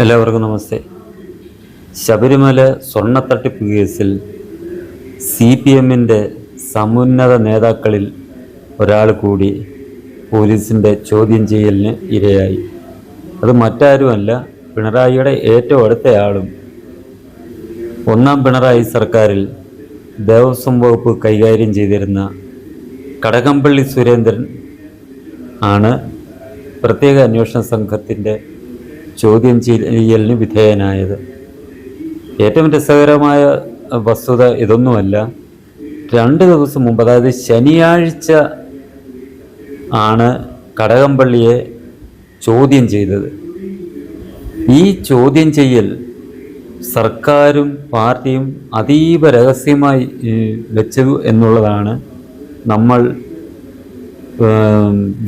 എല്ലാവർക്കും നമസ്തേ. ശബരിമല സ്വർണത്തട്ടിപ്പ് കേസിൽ C P എമ്മിന്റെ സമുന്നത നേതാക്കളിൽ ഒരാൾ കൂടി പോലീസിന്റെ ചോദ്യം ചെയ്യലിന് ഇരയായി. അത് മറ്റാരുമല്ല പിണറായിയുടെ ഏറ്റവും അടുത്തയാളും ഒന്നാം പിണറായി സർക്കാരിൽ ദേവസ്വം വകുപ്പ് കൈകാര്യം ചെയ്തിരുന്ന കടകംപള്ളി സുരേന്ദ്രൻ ആണ് പ്രത്യേക അന്വേഷണ സംഘത്തിന്റെ ചോദ്യം ചെയ്യലിന് വിധേയനായത്. ഏറ്റവും രസകരമായ വസ്തുത ഇതൊന്നുമല്ല. രണ്ട് ദിവസം മുമ്പ് അതായത് ശനിയാഴ്ച ആണ് കടകംപള്ളിയെ ചോദ്യം ചെയ്തത്. ഈ ചോദ്യം ചെയ്യൽ സർക്കാരും പാർട്ടിയും അതീവ രഹസ്യമായി വെച്ചത് എന്നുള്ളതാണ് നമ്മൾ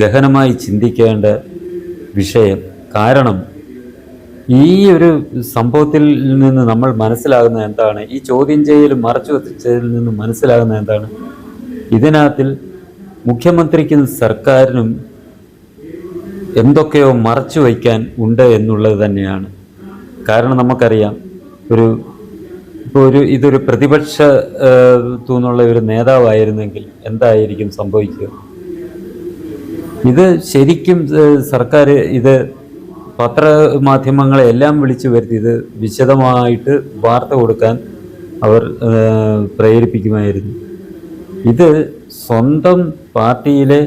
ഗഹനമായി ചിന്തിക്കേണ്ട വിഷയം. കാരണം ഈ ഒരു സംഭവത്തിൽ നിന്ന് നമ്മൾ മനസ്സിലാകുന്നത് എന്താണ്? ഈ ചോദ്യം ചെയ്യൽ മറച്ചു വെച്ചതിൽ നിന്ന് മനസ്സിലാകുന്നത് എന്താണ്? ഇതിനകത്തിൽ മുഖ്യമന്ത്രിക്കും സർക്കാരിനും എന്തൊക്കെയോ മറച്ചു വയ്ക്കാൻ ഉണ്ട് എന്നുള്ളത് തന്നെയാണ്. കാരണം നമുക്കറിയാം ഒരു ഇപ്പോൾ ഒരു ഇതൊരു പ്രതിപക്ഷ തൂന്നുള്ള ഒരു നേതാവായിരുന്നെങ്കിൽ എന്തായിരിക്കും സംഭവിക്കുക? ഇത് ശരിക്കും സർക്കാർ ഇത് പത്രമാധ്യമങ്ങളെ എല്ലാം വിളിച്ചു വരുത്തി ഇത് വിശദമായിട്ട് വാർത്ത കൊടുക്കാൻ അവർ പ്രേരിപ്പിക്കുമായിരുന്നു. ഇത് സ്വന്തം പാർട്ടിയിലെ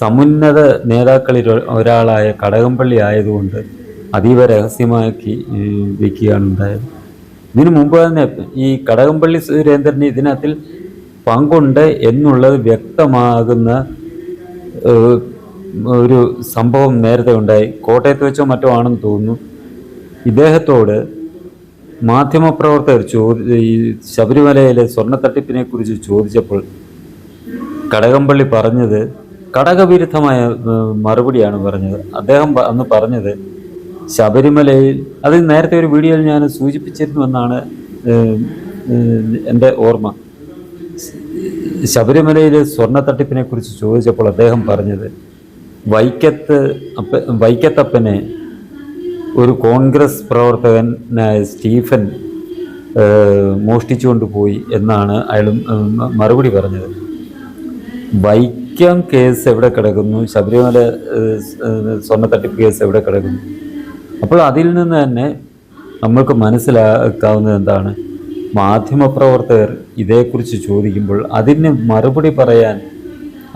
സമുന്നത നേതാക്കളിൽ ഒരാളായ കടകംപള്ളി ആയതുകൊണ്ട് അതീവ രഹസ്യമാക്കി വയ്ക്കുകയാണ് ഉണ്ടായത് ഇതിനു മുമ്പ് തന്നെ ഈ കടകംപള്ളി സുരേന്ദ്രന് ഇതിനകത്തിൽ പങ്കുണ്ട് എന്നുള്ളത് വ്യക്തമാകുന്ന ഒരു സംഭവം നേരത്തെ ഉണ്ടായി. കോട്ടയത്ത് വെച്ചോ മറ്റോ ആണെന്ന് തോന്നുന്നു. ഇദ്ദേഹത്തോട് മാധ്യമപ്രവർത്തകർ ചോദി ഈ ശബരിമലയിലെ സ്വർണത്തട്ടിപ്പിനെ കുറിച്ച് ചോദിച്ചപ്പോൾ കടകംപള്ളി പറഞ്ഞത് കടകവിരുദ്ധമായ മറുപടിയാണ് പറഞ്ഞത്. അദ്ദേഹം അന്ന് പറഞ്ഞത് ശബരിമലയിൽ അത് നേരത്തെ ഒരു വീഡിയോയിൽ ഞാൻ സൂചിപ്പിച്ചിരുന്നുവെന്നാണ് എന്റെ ഓർമ്മ. ശബരിമലയിലെ സ്വർണത്തട്ടിപ്പിനെ കുറിച്ച് ചോദിച്ചപ്പോൾ അദ്ദേഹം പറഞ്ഞത് വൈക്കത്ത് അപ്പ വൈക്കത്തപ്പനെ ഒരു കോൺഗ്രസ് പ്രവർത്തകനായ സ്റ്റീഫൻ മോഷ്ടിച്ചുകൊണ്ട് പോയി എന്നാണ് അയാൾ മറുപടി പറഞ്ഞത്. വൈക്കം കേസ് എവിടെ കിടക്കുന്നു? ശബരിമല സ്വർണത്തട്ടിപ്പ് കേസ് എവിടെ കിടക്കുന്നു? അപ്പോൾ അതിൽ നിന്ന് തന്നെ നമ്മൾക്ക് മനസ്സിലാക്കാവുന്നത് എന്താണ്? മാധ്യമപ്രവർത്തകർ ഇതേക്കുറിച്ച് ചോദിക്കുമ്പോൾ അതിന് മറുപടി പറയാൻ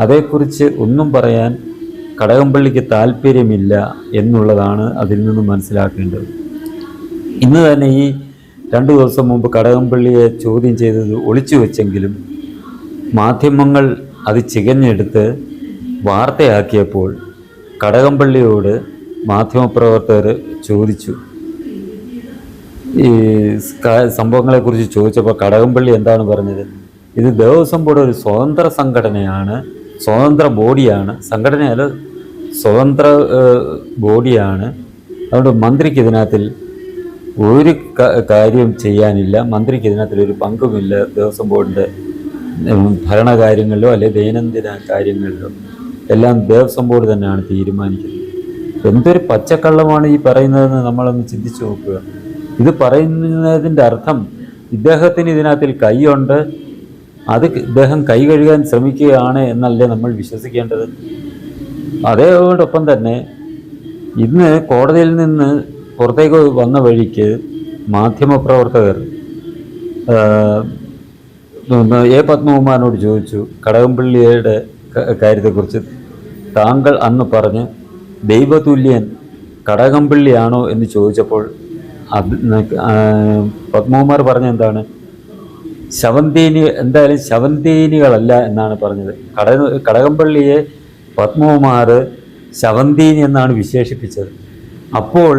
അതേക്കുറിച്ച് ഒന്നും പറയാൻ കടകംപള്ളിക്ക് താല്പര്യമില്ല എന്നുള്ളതാണ് അതിൽ നിന്ന് മനസ്സിലാക്കേണ്ടത്. ഇന്ന് തന്നെ ഈ രണ്ടു ദിവസം മുമ്പ് കടകംപള്ളിയെ ചോദ്യം ചെയ്തത് ഒളിച്ചു വെച്ചെങ്കിലും മാധ്യമങ്ങൾ അത് ചികഞ്ഞെടുത്ത് വാർത്തയാക്കിയപ്പോൾ കടകംപള്ളിയോട് മാധ്യമപ്രവർത്തകർ ചോദിച്ചു. ഈ സംഭവങ്ങളെക്കുറിച്ച് ചോദിച്ചപ്പോൾ കടകംപള്ളി എന്താണ് പറഞ്ഞത്? ഇത് ദേവസ്വം ബോർഡ് ഒരു സ്വതന്ത്ര സംഘടനയാണ്. സ്വതന്ത്ര ബോഡിയാണ്. സംഘടനയല്ല സ്വതന്ത്ര ബോഡിയാണ്. അതുകൊണ്ട് മന്ത്രിക്ക് ഇതിനകത്തിൽ ഒരു കാര്യം ചെയ്യാനില്ല. മന്ത്രിക്ക് ഇതിനകത്തിൽ ഒരു പങ്കുമില്ല. ദേവസ്വം ബോർഡിന്റെ ഭരണകാര്യങ്ങളിലോ അല്ലെങ്കിൽ ദൈനംദിന കാര്യങ്ങളിലോ എല്ലാം ദേവസ്വം ബോർഡ് തന്നെയാണ് തീരുമാനിക്കുന്നത്. എന്തൊരു പച്ചക്കള്ളമാണ് ഈ പറയുന്നതെന്ന് നമ്മളൊന്ന് ചിന്തിച്ചു നോക്കുക. ഇത് പറയുന്നതിന്റെ അർത്ഥം ഇദ്ദേഹത്തിന് ഇതിനകത്തിൽ കൈയുണ്ട്. അത് ഇദ്ദേഹം കൈ കഴുകാൻ ശ്രമിക്കുകയാണ് എന്നല്ലേ നമ്മൾ വിശ്വസിക്കേണ്ടത്? അതോടൊപ്പം തന്നെ ഇന്ന് കോടതിയിൽ നിന്ന് പുറത്തേക്ക് വന്ന വഴിക്ക് മാധ്യമപ്രവർത്തകർ എ പത്മകുമാറിനോട് ചോദിച്ചു കടകംപള്ളിയുടെ കാര്യത്തെക്കുറിച്ച് താങ്കൾ അന്ന് പറഞ്ഞ് ദൈവതുല്യൻ കടകംപള്ളിയാണോ? എന്ന് ചോദിച്ചപ്പോൾ പത്മകുമാർ പറഞ്ഞ എന്താണ്? ശവന്തീനി എന്തായാലും ശവന്തീനികളല്ല എന്നാണ് പറഞ്ഞത്. കട കടകംപള്ളിയെ പത്മകുമാർ ശവന്തീനി എന്നാണ് വിശേഷിപ്പിച്ചത്. അപ്പോൾ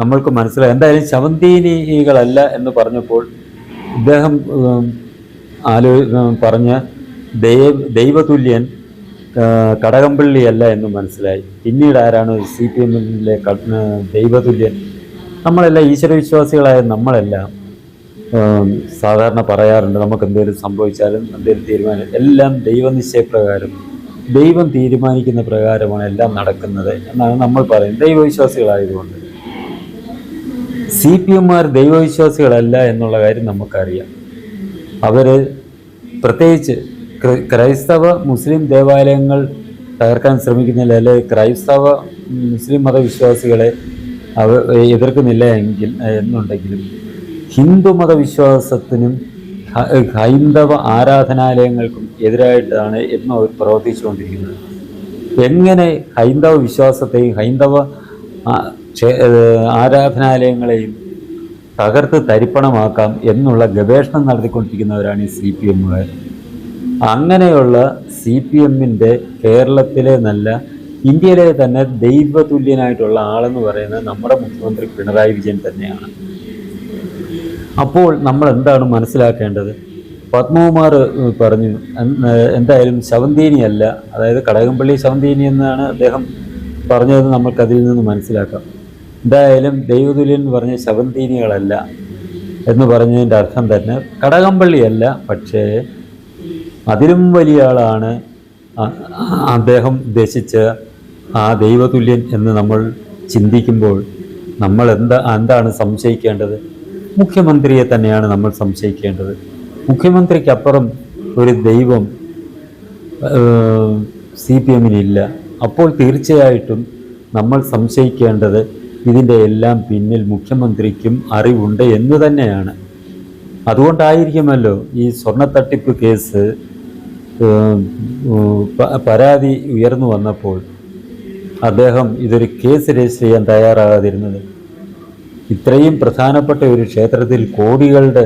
നമ്മൾക്ക് മനസ്സിലായി എന്തായാലും ശവന്തീനികളല്ല എന്ന് പറഞ്ഞപ്പോൾ ഇദ്ദേഹം ആലോ പറഞ്ഞ ദൈവ ദൈവതുല്യൻ കടകംപള്ളിയല്ല എന്ന് മനസ്സിലായി. പിന്നീട് ആരാണ് സി പി എമ്മിലെ ദൈവതുല്യൻ? നമ്മളെല്ലാം ഈശ്വരവിശ്വാസികളായ നമ്മളെല്ലാം സാധാരണ പറയാറുണ്ട് നമുക്ക് എന്തെങ്കിലും സംഭവിച്ചാലും എന്തെങ്കിലും തീരുമാനം എല്ലാം ദൈവനിശ്ചയപ്രകാരം. ദൈവം തീരുമാനിക്കുന്ന പ്രകാരമാണ് എല്ലാം നടക്കുന്നത് എന്നാണ് നമ്മൾ പറയുന്നത്. ദൈവവിശ്വാസികളായതുകൊണ്ട്. സി പി എമ്മാർ ദൈവവിശ്വാസികളല്ല എന്നുള്ള കാര്യം നമുക്കറിയാം. അവർ പ്രത്യേകിച്ച് ക്ര- ക്രൈസ്തവ മുസ്ലിം ദേവാലയങ്ങൾ തകർക്കാൻ ശ്രമിക്കുന്നില്ല അല്ലെ ക്രൈസ്തവ മുസ്ലിം മതവിശ്വാസികളെ അവ എതിർക്കുന്നില്ല എങ്കിൽ എന്നുണ്ടെങ്കിലും ഹിന്ദു മതവിശ്വാസത്തിനും ഹൈന്ദവ ആരാധനാലയങ്ങൾക്കും എതിരായിട്ടാണ് എന്നും അവർ പ്രവർത്തിച്ചുകൊണ്ടിരിക്കുന്നത്. എങ്ങനെ ഹൈന്ദവ വിശ്വാസത്തെയും ഹൈന്ദവ ആരാധനാലയങ്ങളെയും തകർത്ത് തരിപ്പണമാക്കാം എന്നുള്ള ഗവേഷണം നടത്തിക്കൊണ്ടിരിക്കുന്നവരാണ് ഈ സി പി എമ്മുകാർ. അങ്ങനെയുള്ള സി പി എമ്മിന്റെ കേരളത്തിലെ നല്ല ഇന്ത്യയിലെ തന്നെ ദൈവതുല്യനായിട്ടുള്ള ആളെന്ന് പറയുന്നത് നമ്മുടെ മുഖ്യമന്ത്രി പിണറായി വിജയൻ തന്നെയാണ്. അപ്പോൾ നമ്മൾ എന്താണ് മനസ്സിലാക്കേണ്ടത്? പത്മകുമാർ പറഞ്ഞു എന്തായാലും ശവന്തീനിയല്ല അതായത് കടകംപള്ളി ശവന്തീനി എന്നാണ് അദ്ദേഹം പറഞ്ഞത് നമ്മൾക്കതിൽ നിന്ന് മനസ്സിലാക്കാം. എന്തായാലും ദൈവതുല്യൻ പറഞ്ഞ ശവന്തീനികളല്ല എന്ന് പറഞ്ഞതിന്റെ അർത്ഥം തന്നെ കടകംപള്ളിയല്ല പക്ഷേ അതിലും വലിയ ആളാണ് അദ്ദേഹം ഉദ്ദേശിച്ച ആ ദൈവതുല്യൻ എന്ന് നമ്മൾ ചിന്തിക്കുമ്പോൾ നമ്മൾ എന്താ എന്താണ് സംശയിക്കേണ്ടത്? മുഖ്യമന്ത്രിയെ തന്നെയാണ് നമ്മൾ സംശയിക്കേണ്ടത്. മുഖ്യമന്ത്രിക്കപ്പുറം ഒരു ദൈവം സി പി എമ്മിനില്ല. അപ്പോൾ തീർച്ചയായിട്ടും നമ്മൾ സംശയിക്കേണ്ടത് ഇതിന്റെ എല്ലാം പിന്നിൽ മുഖ്യമന്ത്രിക്കും അറിവുണ്ട് എന്ന് തന്നെയാണ്. അതുകൊണ്ടായിരിക്കുമല്ലോ ഈ സ്വർണത്തട്ടിപ്പ് കേസ് പരാതി ഉയർന്നു വന്നപ്പോൾ അദ്ദേഹം ഇതൊരു കേസ് രജിസ്റ്റർ ചെയ്യാൻ തയ്യാറാകാതിരുന്നത്. ഇത്രയും പ്രധാനപ്പെട്ട ഒരു ക്ഷേത്രത്തിൽ കോടികളുടെ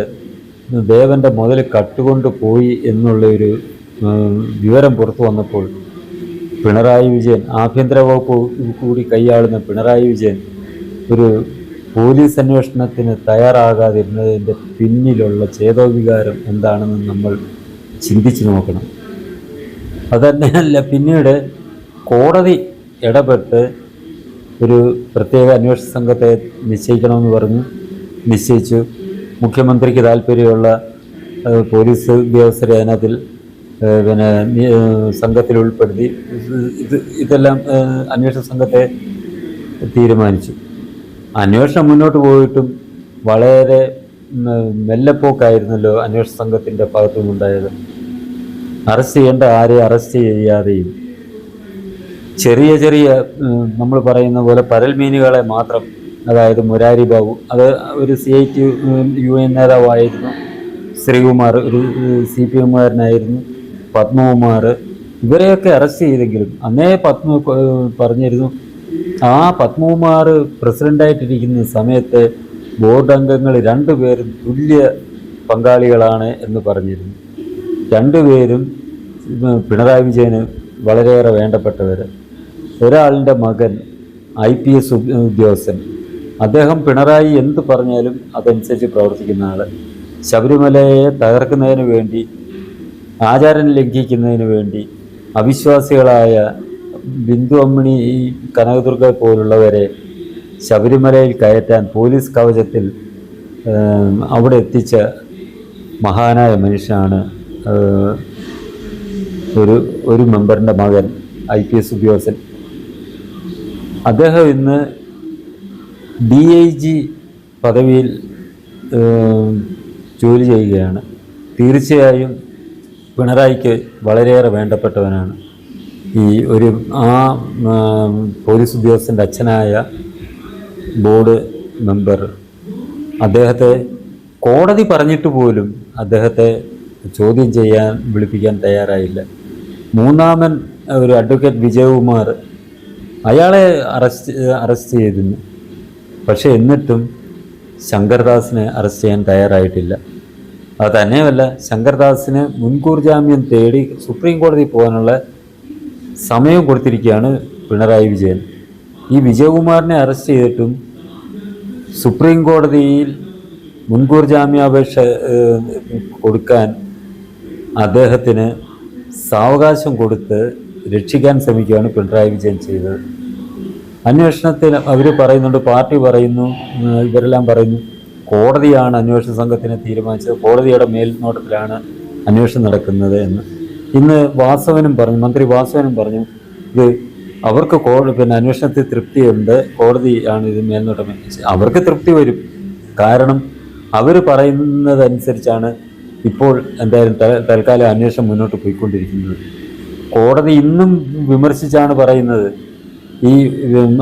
ദേവന്റെ മുതൽ കട്ടുകൊണ്ട് പോയി എന്നുള്ള ഒരു വിവരം പുറത്തു വന്നപ്പോൾ പിണറായി വിജയൻ ആഭ്യന്തര വകുപ്പ് കൂടി കൈയാളുന്ന പിണറായി വിജയൻ ഒരു പോലീസ് അന്വേഷണത്തിന് തയ്യാറാകാതിരുന്നതിന്റെ പിന്നിലുള്ള ചേതോവികാരം എന്താണെന്ന് നമ്മൾ ചിന്തിച്ചു നോക്കണം. അതന്നെയല്ല പിന്നീട് കോടതി ഇടപെട്ട് ഒരു പ്രത്യേക അന്വേഷണ സംഘത്തെ നിശ്ചയിക്കണമെന്ന് പറഞ്ഞു നിശ്ചയിച്ചു. മുഖ്യമന്ത്രിക്ക് താല്പര്യമുള്ള പോലീസ് ഉദ്യോഗസ്ഥരെ അതിനകത്തിൽ പിന്നെ സംഘത്തിൽ ഉൾപ്പെടുത്തി. ഇത് ഇത് ഇതെല്ലാം അന്വേഷണ സംഘത്തെ തീരുമാനിച്ചു. അന്വേഷണം മുന്നോട്ട് പോയിട്ടും വളരെ മെല്ലപ്പോക്കായിരുന്നല്ലോ അന്വേഷണ സംഘത്തിന്റെ ഭാഗത്തു നിന്നുണ്ടായത് അറസ്റ്റ് ചെയ്യേണ്ട ആരെയും അറസ്റ്റ് ചെയ്യാതെയും ചെറിയ ചെറിയ നമ്മൾ പറയുന്ന പോലെ പരൽ മീനുകളെ മാത്രം അതായത് മുരാരി ബാബു അത് ഒരു സി ഐ ടി യു എൻ നേതാവായിരുന്നു. ശ്രീകുമാർ ഒരു സി പി എമ്മുകാരനായിരുന്നു. പത്മകുമാർ ഇവരെയൊക്കെ അറസ്റ്റ് ചെയ്തെങ്കിലും അന്നേ പത്മ പറഞ്ഞിരുന്നു ആ പത്മകുമാർ പ്രസിഡന്റായിട്ടിരിക്കുന്ന സമയത്ത് ബോർഡ് അംഗങ്ങൾ രണ്ടുപേരും തുല്യ പങ്കാളികളാണ് എന്ന് പറഞ്ഞിരുന്നു. രണ്ടുപേരും പിണറായി വിജയന് വളരെയേറെ വേണ്ടപ്പെട്ടവർ ഒരാളിന്റെ മകൻ ഐ പി എസ് ഉദ്യോഗസ്ഥൻ. അദ്ദേഹം പിണറായി എന്ത് പറഞ്ഞാലും അതനുസരിച്ച് പ്രവർത്തിക്കുന്ന ആൾ ശബരിമലയെ തകർക്കുന്നതിന് വേണ്ടി ആചാരം ലംഘിക്കുന്നതിന് വേണ്ടി അവിശ്വാസികളായ ബിന്ദു അമ്മിണി കനകദുർഗ പോലുള്ളവരെ ശബരിമലയിൽ കയറ്റാൻ പോലീസ് കവചത്തിൽ അവിടെ എത്തിച്ച മഹാനായ മനുഷ്യനാണ് ഒരു ഒരു മെമ്പറിന്റെ മകൻ ഐ പി എസ് ഉദ്യോഗസ്ഥൻ. അദ്ദേഹം ഇന്ന് ഡി ഐ ജി പദവിയിൽ ജോലി ചെയ്യുകയാണ്. തീർച്ചയായും പിണറായിക്ക് വളരെയേറെ വേണ്ടപ്പെട്ടവനാണ്. ഈ ഒരു ആ പോലീസ് ഉദ്യോഗസ്ഥന്റെ അച്ഛനായ ബോർഡ് മെമ്പർ. അദ്ദേഹത്തെ കോടതി പറഞ്ഞിട്ട് പോലും അദ്ദേഹത്തെ ചോദ്യം ചെയ്യാൻ വിളിപ്പിക്കാൻ തയ്യാറായില്ല. മൂന്നാമൻ ഒരു അഡ്വക്കേറ്റ് വിജയകുമാർ അയാളെ അറസ്റ്റ് അറസ്റ്റ് ചെയ്തിരുന്നു. പക്ഷേ എന്നിട്ടും ശങ്കർദാസിനെ അറസ്റ്റ് ചെയ്യാൻ തയ്യാറായിട്ടില്ല. അത് തന്നെയുമല്ല ശങ്കർദാസിന് മുൻകൂർ ജാമ്യം തേടി സുപ്രീം കോടതി പോകാനുള്ള സമയം കൊടുത്തിരിക്കുകയാണ് പിണറായി വിജയൻ. ഈ വിജയകുമാറിനെ അറസ്റ്റ് ചെയ്തിട്ടും സുപ്രീം കോടതിയിൽ മുൻകൂർ ജാമ്യാപേക്ഷ കൊടുക്കാൻ അദ്ദേഹത്തിന് സാവകാശം കൊടുത്ത് രക്ഷിക്കാൻ ശ്രമിക്കുകയാണ് പിണറായി വിജയൻ ചെയ്തത്. അന്വേഷണത്തിൽ അവർ പറയുന്നുണ്ട് പാർട്ടി പറയുന്നു ഇവരെല്ലാം പറയുന്നു. കോടതിയാണ് അന്വേഷണ സംഘത്തിനെ തീരുമാനിച്ചത്. കോടതിയുടെ മേൽനോട്ടത്തിലാണ് അന്വേഷണം നടക്കുന്നത് എന്ന്. ഇന്ന് വാസവനും പറഞ്ഞു മന്ത്രി വാസവനും പറഞ്ഞു ഇത് അവർക്ക് കോടതി പിന്നെ അന്വേഷണത്തിൽ തൃപ്തിയുണ്ട് കോടതിയാണ് ഇത് മേൽനോട്ടം. അവർക്ക് തൃപ്തി വരും. കാരണം അവർ പറയുന്നതനുസരിച്ചാണ് ഇപ്പോൾ എന്തായാലും തൽക്കാലം അന്വേഷണം മുന്നോട്ട് പോയിക്കൊണ്ടിരിക്കുന്നത്. കോടതി ഇന്നും വിമർശിച്ചാണ് പറയുന്നത്. ഈ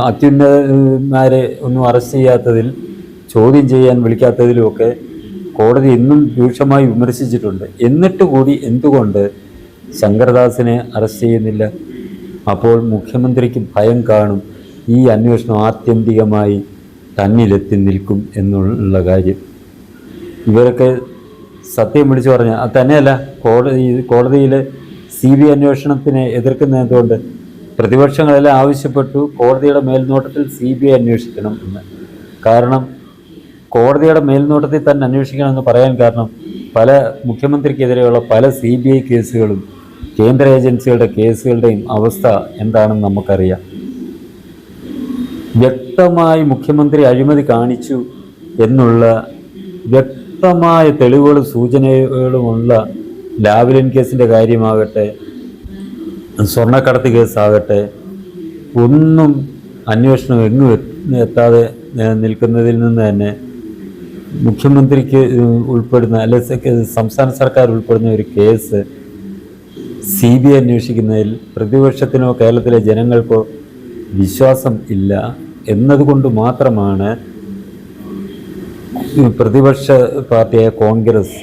അത്യുന്നതന്മാരെ ഒന്നും അറസ്റ്റ് ചെയ്യാത്തതിൽ ചോദ്യം ചെയ്യാൻ വിളിക്കാത്തതിലുമൊക്കെ കോടതി ഇന്നും രൂക്ഷമായി വിമർശിച്ചിട്ടുണ്ട്. എന്നിട്ട് കൂടി എന്തുകൊണ്ട് ശങ്കരദാസിനെ അറസ്റ്റ് ചെയ്യുന്നില്ല? അപ്പോൾ മുഖ്യമന്ത്രിക്ക് ഭയം കാണും. ഈ അന്വേഷണം ആത്യന്തികമായി തന്നിലെത്തി നിൽക്കും എന്നുള്ള കാര്യം. ഇവരൊക്കെ സത്യം വിളിച്ചു പറഞ്ഞാൽ തന്നെയല്ല കോടതി കോടതിയിൽ സി ബി അന്വേഷണത്തിനെ എതിർക്കുന്നതുകൊണ്ട് പ്രതിപക്ഷങ്ങളെല്ലാം ആവശ്യപ്പെട്ടു. കോടതിയുടെ മേൽനോട്ടത്തിൽ സി ബി ഐ അന്വേഷിക്കണം എന്ന്. കാരണം കോടതിയുടെ മേൽനോട്ടത്തിൽ തന്നെ അന്വേഷിക്കണം എന്ന് പറയാൻ കാരണം പല മുഖ്യമന്ത്രിക്കെതിരെയുള്ള പല സി ബി ഐ കേസുകളും കേന്ദ്ര ഏജൻസികളുടെ കേസുകളുടെയും അവസ്ഥ എന്താണെന്ന് നമുക്കറിയാം. വ്യക്തമായി മുഖ്യമന്ത്രി അഴിമതി കാണിച്ചു എന്നുള്ള വ്യക്തമായ തെളിവുകളും സൂചനകളുമുള്ള ലാവ്ലിൻ കേസിന്റെ കാര്യമാകട്ടെ സ്വർണക്കടത്ത് കേസാകട്ടെ ഒന്നും അന്വേഷണം എങ്ങും എത്താതെ നിൽക്കുന്നതിൽ നിന്ന് തന്നെ മുഖ്യമന്ത്രിക്ക് ഉൾപ്പെടുന്ന അല്ലെ സംസ്ഥാന സർക്കാർ ഉൾപ്പെടുന്ന ഒരു കേസ് സി ബി ഐ അന്വേഷിക്കുന്നതിൽ പ്രതിപക്ഷത്തിനോ കേരളത്തിലെ ജനങ്ങൾക്കോ വിശ്വാസം ഇല്ല എന്നതുകൊണ്ട് മാത്രമാണ് പ്രതിപക്ഷ പാർട്ടിയായ കോൺഗ്രസ്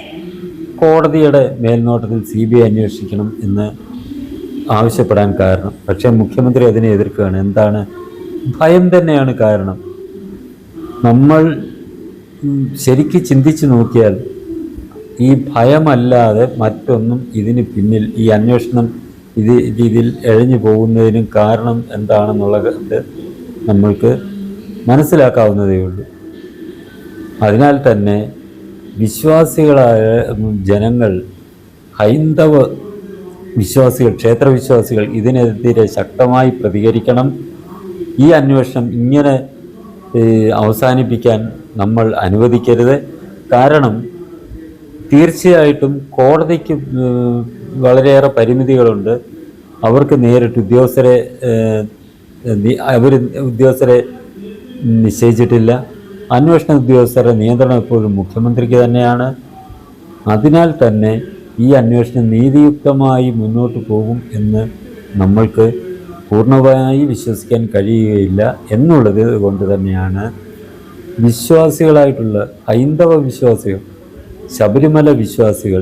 കോടതിയുടെ മേൽനോട്ടത്തിൽ സി ബി ഐ അന്വേഷിക്കണം എന്ന് ആവശ്യപ്പെടാൻ കാരണം. പക്ഷേ മുഖ്യമന്ത്രി അതിനെ എതിർക്കുകയാണ്. എന്താണ്? ഭയം തന്നെയാണ് കാരണം. നമ്മൾ ശരിക്കും ചിന്തിച്ചു നോക്കിയാൽ ഈ ഭയമല്ലാതെ മറ്റൊന്നും ഇതിന് പിന്നിൽ ഈ അന്വേഷണം ഇത് ഇതിൽ എഴഞ്ഞു പോകുന്നതിനും കാരണം എന്താണെന്നുള്ളത് നമ്മൾക്ക് മനസ്സിലാക്കാവുന്നതേ ഉള്ളൂ. അതിനാൽ തന്നെ വിശ്വാസികളായ ജനങ്ങൾ ഹൈന്ദവ വിശ്വാസികൾ ക്ഷേത്രവിശ്വാസികൾ ഇതിനെതിരെ ശക്തമായി പ്രതികരിക്കണം. ഈ അന്വേഷണം ഇങ്ങനെ അവസാനിപ്പിക്കാൻ നമ്മൾ അനുവദിക്കരുത്. കാരണം തീർച്ചയായിട്ടും കോടതിക്ക് വളരെയേറെ പരിമിതികളുണ്ട്. അവർക്ക് നേരിട്ട് ഉദ്യോഗസ്ഥരെ അവർ ഉദ്യോഗസ്ഥരെ നിശ്ചയിച്ചിട്ടില്ല. അന്വേഷണ ഉദ്യോഗസ്ഥരുടെ നിയന്ത്രണം എപ്പോഴും മുഖ്യമന്ത്രിക്ക് തന്നെയാണ്. അതിനാൽ തന്നെ ഈ അന്വേഷണം നീതിയുക്തമായി മുന്നോട്ട് പോകും എന്ന് നമ്മൾക്ക് പൂർണമായി വിശ്വസിക്കാൻ കഴിയുകയില്ല എന്നുള്ളത് കൊണ്ട് തന്നെയാണ് വിശ്വാസികളായിട്ടുള്ള ഹൈന്ദവ വിശ്വാസികൾ ശബരിമല വിശ്വാസികൾ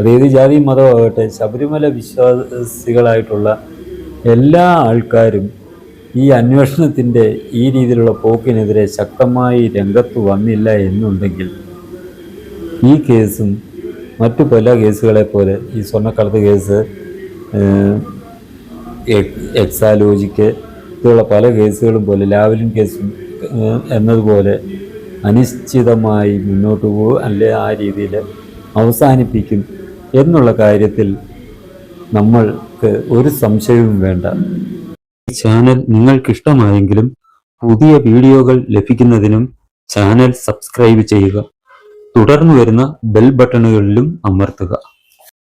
അത് ഏത് ജാതി മതമാകട്ടെ ശബരിമല വിശ്വാസികളായിട്ടുള്ള എല്ലാ ആൾക്കാരും ഈ അന്വേഷണത്തിന്റെ ഈ രീതിയിലുള്ള പോക്കിനെതിരെ ശക്തമായി രംഗത്ത് വന്നില്ല എന്നുണ്ടെങ്കിൽ ഈ കേസും മറ്റു പല കേസുകളെ പോലെ ഈ സ്വർണക്കടത്ത് കേസ് എക്സാലോജിക്ക് ഇതുള്ള പല കേസുകളും പോലെ ലാവലിൻ കേസും എന്നതുപോലെ അനിശ്ചിതമായി മുന്നോട്ട് പോകും അല്ലെ ആ രീതിയിൽ അവസാനിപ്പിക്കും എന്നുള്ള കാര്യത്തിൽ നമ്മൾക്ക് ഒരു സംശയവും വേണ്ട. ചാനൽ നിങ്ങൾക്കിഷ്ടമായെങ്കിലും പുതിയ വീഡിയോകൾ ലഭിക്കുന്നതിനും ചാനൽ സബ്സ്ക്രൈബ് ചെയ്യുക. തുടർന്ന് വരുന്ന ബെൽ ബട്ടണുകളിലും അമർത്തുക.